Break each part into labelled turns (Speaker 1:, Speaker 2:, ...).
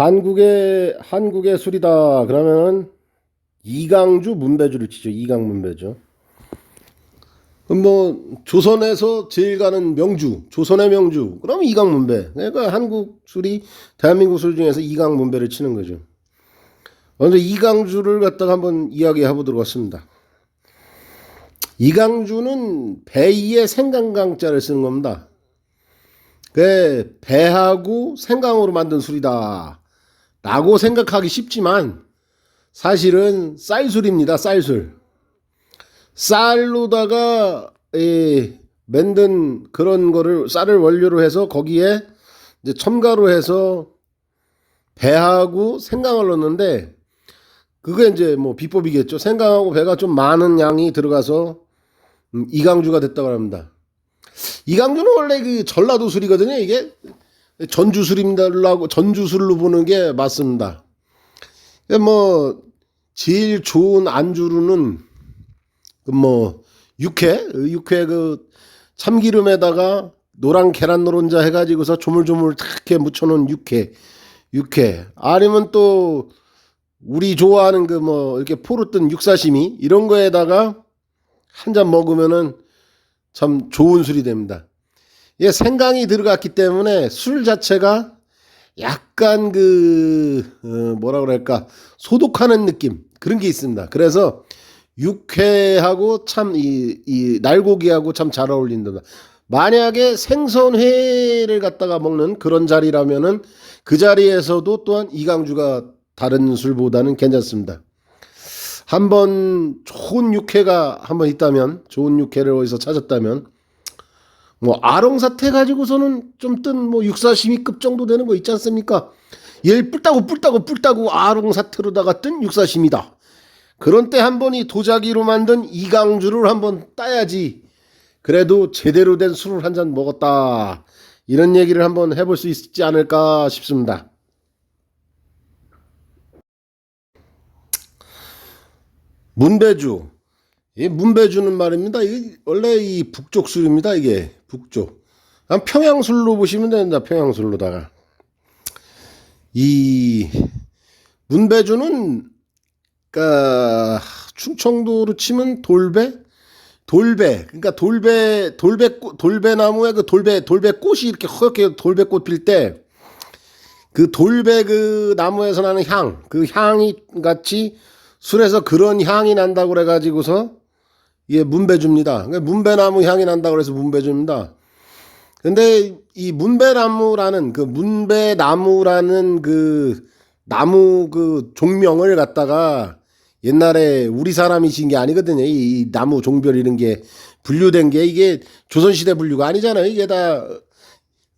Speaker 1: 한국의 한국의 술이다. 그러면은 이강주 문배주를 치죠. 이강 문배주. 뭐 조선에서 제일 가는 명주, 조선의 명주. 그럼 이강 문배. 그러니까 한국 술이 대한민국 술 중에서 이강 문배를 치는 거죠. 먼저 이강주를 갖다가 한번 이야기해 보도록 하겠습니다. 이강주는 배이의 생강강자를 쓰는 겁니다. 그 배하고 생강으로 만든 술이다. 라고 생각하기 쉽지만 사실은 쌀술입니다. 쌀술. 쌀로다가 예, 만든 그런 거를 쌀을 원료로 해서 거기에 이제 첨가로 해서 배하고 생강을 넣는데 그게 이제 뭐 비법이겠죠. 생강하고 배가 좀 많은 양이 들어가서 음, 이강주가 됐다고 합니다. 이강주는 원래 그 전라도 술이거든요. 이게 전주술입니다라고 전주술로 보는 게 맞습니다. 뭐 제일 좋은 안주로는 그뭐 육회 육회 그 참기름에다가 노란 계란 노른자 해가지고서 조물조물 탁 이렇게 묻혀놓은 육회 육회 아니면 또 우리 좋아하는 그 뭐 이렇게 포로 뜬 육사시미 이런 거에다가 한 잔 먹으면은 참 좋은 술이 됩니다. 이게 생강이 들어갔기 때문에 술 자체가 약간 그 어, 뭐라 그럴까 소독하는 느낌 그런 게 있습니다. 그래서 육회하고 참 이 이 날고기하고 참 잘 어울린다. 만약에 생선회를 갖다가 먹는 그런 자리라면은 그 자리에서도 또한 이강주가 다른 술보다는 괜찮습니다. 한번 좋은 육회가 한번 있다면 좋은 육회를 어디서 찾았다면 뭐 아롱 사태 가지고서는 좀 뜬 뭐 육사시미급 정도 되는 거 있지 않습니까? 얘 뿔따고 뿔따고 뿔따고 아롱 사태로다가 뜬 육사심이다. 그런 때 한 번 이 도자기로 만든 이강주를 한번 따야지. 그래도 제대로 된 술을 한 잔 먹었다. 이런 얘기를 한번 해볼 수 있지 않을까 싶습니다. 문배주. 이 문배주는 말입니다. 이 원래 이 북쪽 술입니다. 이게 북쪽. 한 평양술로 보시면 된다. 평양술로다가 이 문배주는 그러니까 충청도로 치면 돌배 돌배 그러니까 돌배 돌배 돌배나무에 그 돌배 돌배꽃이 이렇게 허옇게 돌배꽃 필 때 그 돌배 그 나무에서 나는 향 그 향이 같이 술에서 그런 향이 난다고 그래 가지고서 이게 문배주입니다. 그러니까 문배나무 향이 난다고 그래서 문배주입니다. 근데 이 문배나무라는 그 문배나무라는 그 나무 그 종명을 갖다가 옛날에 우리 사람이 지은 게 아니거든요. 이, 이 나무 종별 이런 게 분류된 게 이게 조선시대 분류가 아니잖아요. 이게 다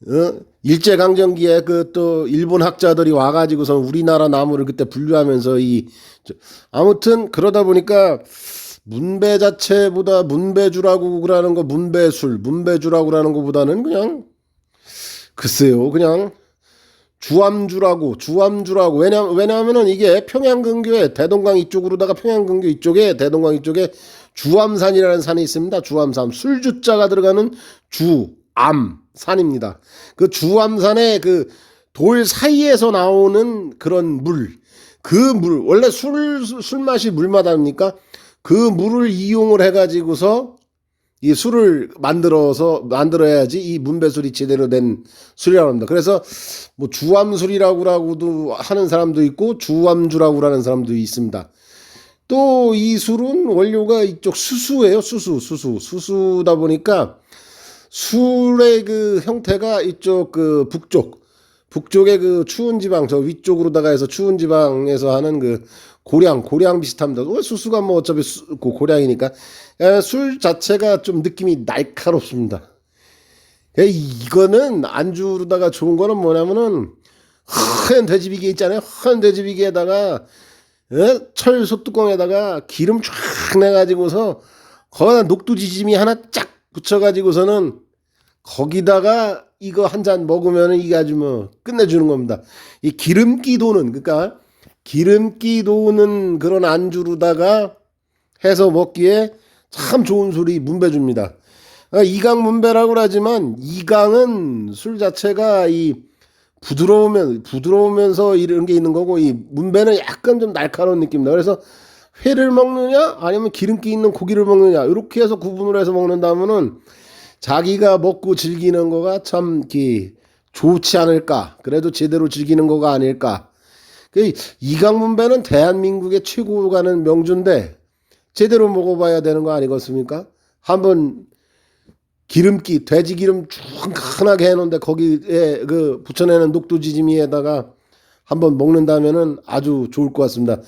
Speaker 1: 어? 일제강점기에 그 또 일본 학자들이 와가지고서 우리나라 나무를 그때 분류하면서 이 저- 아무튼 그러다 보니까 문배 자체보다 문배주라고 그러는 거 문배술 문배주라고 그러는 것보다는 그냥 글쎄요 그냥 주암주라고 주암주라고 왜냐 왜냐하면은 이게 평양근교에 대동강 이쪽으로다가 평양근교 이쪽에 대동강 이쪽에 주암산이라는 산이 있습니다. 주암산 술주자가 들어가는 주암산입니다. 그 주암산의 그 돌 사이에서 나오는 그런 물, 그물 원래 술 술 맛이 물마다니까 그 물을 이용을 해가지고서 이 술을 만들어서 만들어야지 이 문배술이 제대로 된 술이라고 합니다. 그래서 뭐 주암술이라고도 하는 사람도 있고 주암주라고 하는 사람도 있습니다. 또 이 술은 원료가 이쪽 수수예요. 수수, 수수, 수수다 보니까 술의 그 형태가 이쪽 그 북쪽, 북쪽의 그 추운 지방 저 위쪽으로다가 해서 추운 지방에서 하는 그 고량, 고량 비슷합니다. 왜 수수가 뭐 어차피 수, 고- 고량이니까 에, 술 자체가 좀 느낌이 날카롭습니다. 에, 이거는 안주로다가 좋은 거는 뭐냐면은 하얀 돼지비계 있잖아요. 하얀 돼지비계에다가 에? 철 소뚜껑에다가 기름 쫙 내가지고서 거기다 녹두지짐이 하나 쫙 붙여가지고서는 거기다가 이거 한 잔 먹으면은 이게 아주 뭐 끝내주는 겁니다. 이 기름기 도는 그러니까 기름기 도는 그런 안주로다가 해서 먹기에 참 좋은 술이 문배주입니다. 아, 이강 문배라고 하지만 이강은 술 자체가 이 부드러우면 부드러우면서 이런 게 있는 거고 이 문배는 약간 좀 날카로운 느낌이다. 그래서 회를 먹느냐 아니면 기름기 있는 고기를 먹느냐 이렇게 해서 구분을 해서 먹는다면은 자기가 먹고 즐기는 거가 참 좋지 않을까. 그래도 제대로 즐기는 거가 아닐까. 그 이강문 배는 대한민국의 최고 가는 명주인데 제대로 먹어봐야 되는 거 아니겠습니까? 한번 기름기 돼지 기름 쭉 흔하게 해놓은데 거기에 그 붙여내는 녹두지짐이에다가 한번 먹는다면은 아주 좋을 것 같습니다.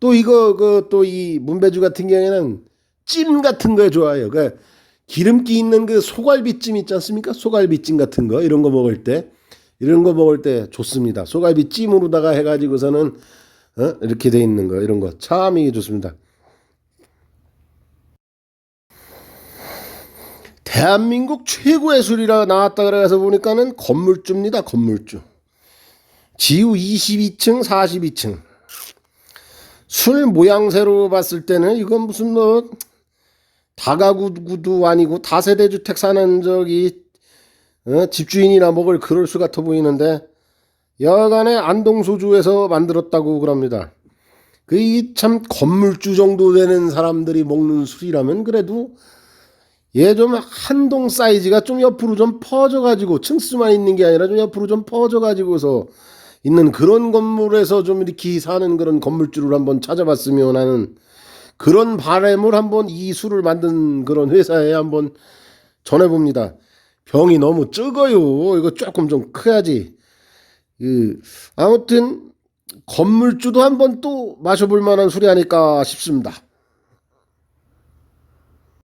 Speaker 1: 또 이거 그 또 이 문배주 같은 경우에는 찜 같은 거 좋아해요. 그 기름기 있는 그 소갈비찜 있지 않습니까? 소갈비찜 같은 거 이런 거 먹을 때 이런 거 먹을 때 좋습니다. 소갈비 찜으로다가 해가지고서는 어? 이렇게 돼 있는 거 이런 거 참 이게 좋습니다. 대한민국 최고의 술이라 나왔다 그래서 보니까는 건물주입니다. 건물주. 지우 22층, 42층. 술 모양새로 봤을 때는 이건 무슨 뭐 다가구도 아니고 다세대 주택 사는 저기 어, 집주인이나 먹을 그럴 수 같아 보이는데 여간에 안동소주에서 만들었다고 그럽니다. 그이참 건물주 정도 되는 사람들이 먹는 술이라면 그래도 얘 좀 한동 사이즈가 좀 옆으로 좀 퍼져가지고 층수만 있는 게 아니라 좀 옆으로 좀 퍼져가지고서 있는 그런 건물에서 좀 이렇게 사는 그런 건물주를 한번 찾아봤으면 하는 그런 바램을 한번 이 술을 만든 그런 회사에 한번 전해봅니다. 병이 너무 적어요. 이거 조금 좀 커야지. 그 아무튼 건물주도 한번 또 마셔볼 만한 술이 아닐까 싶습니다.